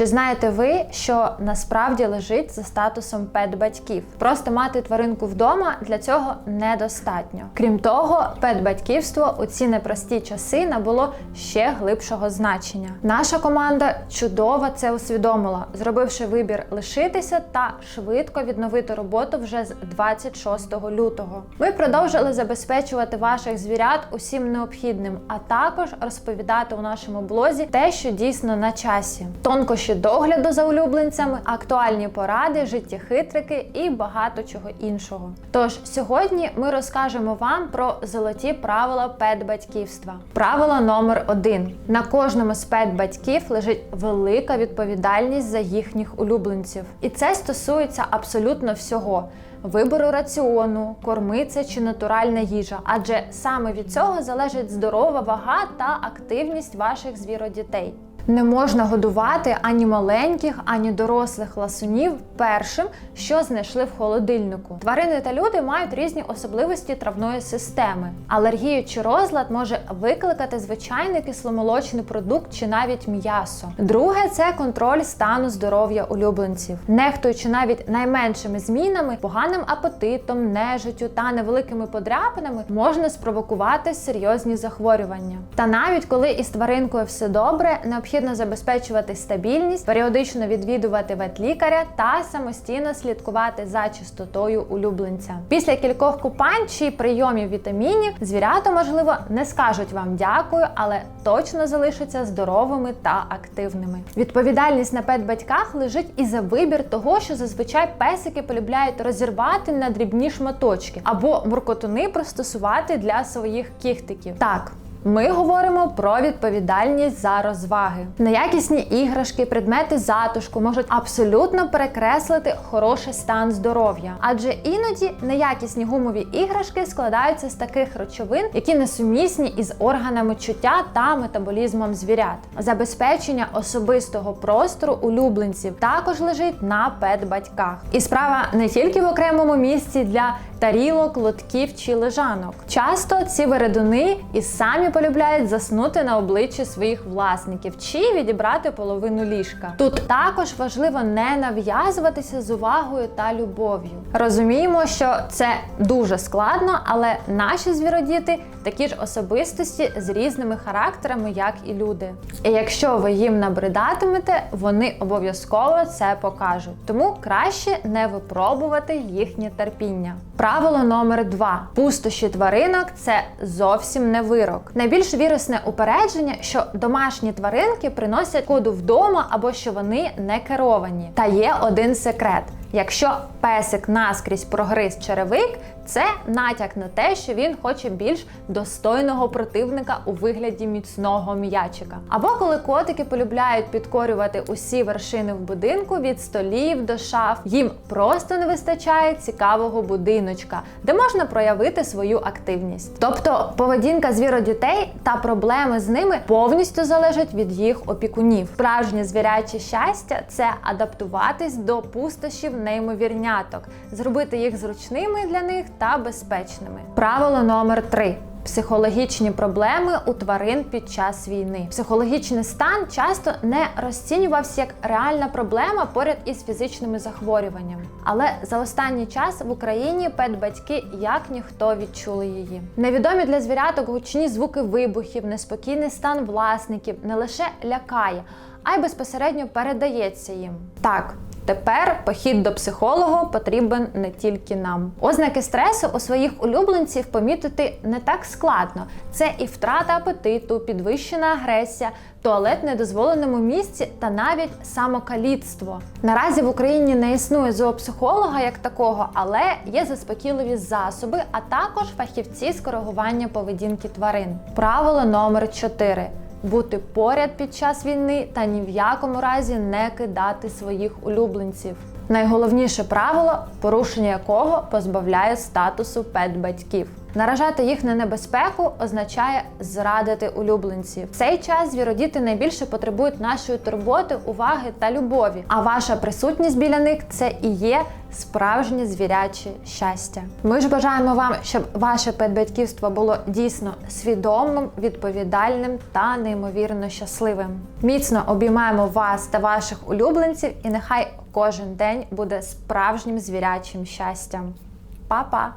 Чи знаєте ви, що насправді лежить за статусом пет-батьків? Просто мати тваринку вдома для цього недостатньо. Крім того, пет-батьківство у ці непрості часи набуло ще глибшого значення. Наша команда чудово це усвідомила, зробивши вибір лишитися та швидко відновити роботу вже з 26 лютого. Ми продовжили забезпечувати ваших звірят усім необхідним, а також розповідати у нашому блозі те, що дійсно на часі. Тонкощі догляду за улюбленцями, актуальні поради, життєхитрики і багато чого іншого. Тож сьогодні ми розкажемо вам про золоті правила пет-батьківства. Правило номер один: на кожному з пет-батьків лежить велика відповідальність за їхніх улюбленців, і це стосується абсолютно всього. Вибору раціону, кормиця чи натуральна їжа, адже саме від цього залежить здорова вага та активність ваших звіродітей. Не можна годувати ані маленьких, ані дорослих ласунів першим, що знайшли в холодильнику. Тварини та люди мають різні особливості травної системи. Алергію чи розлад може викликати звичайний кисломолочний продукт чи навіть м'ясо. Друге це контроль стану здоров'я улюбленців, нехтуючи навіть найменшими змінами, поганим апетитом, нежиттю та невеликими подряпинами, можна спровокувати серйозні захворювання. Та навіть коли із тваринкою все добре, необхідно забезпечувати стабільність, періодично відвідувати ветлікаря та самостійно слідкувати за чистотою улюбленця. Після кількох купань чи прийомів вітамінів звірята, можливо, не скажуть вам дякую, але точно залишаться здоровими та активними. Відповідальність на пет-батьках лежить і за вибір того, що зазвичай песики полюбляють розірвати на дрібні шматочки або муркотуни пристосувати для своїх кіхтиків. Так. Ми говоримо про відповідальність за розваги. Неякісні іграшки, предмети затишку можуть абсолютно перекреслити хороший стан здоров'я, адже іноді неякісні гумові іграшки складаються з таких речовин, які несумісні із органами чуття та метаболізмом звірят. Забезпечення особистого простору улюбленців також лежить на пет-батьках. І справа не тільки в окремому місці для тарілок, лотків чи лежанок. Часто ці вередуни і самі полюбляють заснути на обличчі своїх власників чи відібрати половину ліжка. Тут також важливо не нав'язуватися з увагою та любов'ю. Розуміємо, що це дуже складно, але наші звіродіти такі ж особистості з різними характерами, як і люди. І якщо ви їм набридатимете, вони обов'язково це покажуть. Тому краще не випробувати їхнє терпіння. Правило номер два: пустощі тваринок це зовсім не вирок. Найбільш вірусне упередження, що домашні тваринки приносять коду вдома або що вони не керовані. Та є один секрет. Якщо песик наскрізь прогриз черевик, це натяк на те, що він хоче більш достойного противника у вигляді міцного м'ячика. Або коли котики полюбляють підкорювати усі вершини в будинку від столів до шаф, їм просто не вистачає цікавого будиночка, де можна проявити свою активність. Тобто поведінка звіродітей та проблеми з ними повністю залежать від їх опікунів. Справжнє звіряче щастя це адаптуватись до пустощів неймовірняток, зробити їх зручними для них та безпечними. Правило номер 3. Психологічні проблеми у тварин під час війни. Психологічний стан часто не розцінювався як реальна проблема поряд із фізичними захворюваннями. Але за останній час в Україні педбатьки як ніхто відчули її. Невідомі для звіряток гучні звуки вибухів, неспокійний стан власників не лише лякає, а й безпосередньо передається їм. Так. Тепер похід до психолога потрібен не тільки нам. Ознаки стресу у своїх улюбленців помітити не так складно. Це і втрата апетиту, підвищена агресія, туалет в недозволеному місці та навіть самокаліцтво. Наразі в Україні не існує зоопсихолога як такого, але є заспокійливі засоби, а також фахівці з коригування поведінки тварин. Правило номер 4 бути поряд під час війни та ні в якому разі не кидати своїх улюбленців. Найголовніше правило, порушення якого позбавляє статусу пет-батьків. Наражати їх на небезпеку означає зрадити улюбленців. В цей час звіродіти найбільше потребують нашої турботи, уваги та любові. А ваша присутність біля них це і є справжнє звіряче щастя. Ми ж бажаємо вам, щоб ваше педбатьківство було дійсно свідомим, відповідальним та неймовірно щасливим. Міцно обіймаємо вас та ваших улюбленців, і нехай кожен день буде справжнім звірячим щастям. Па-па!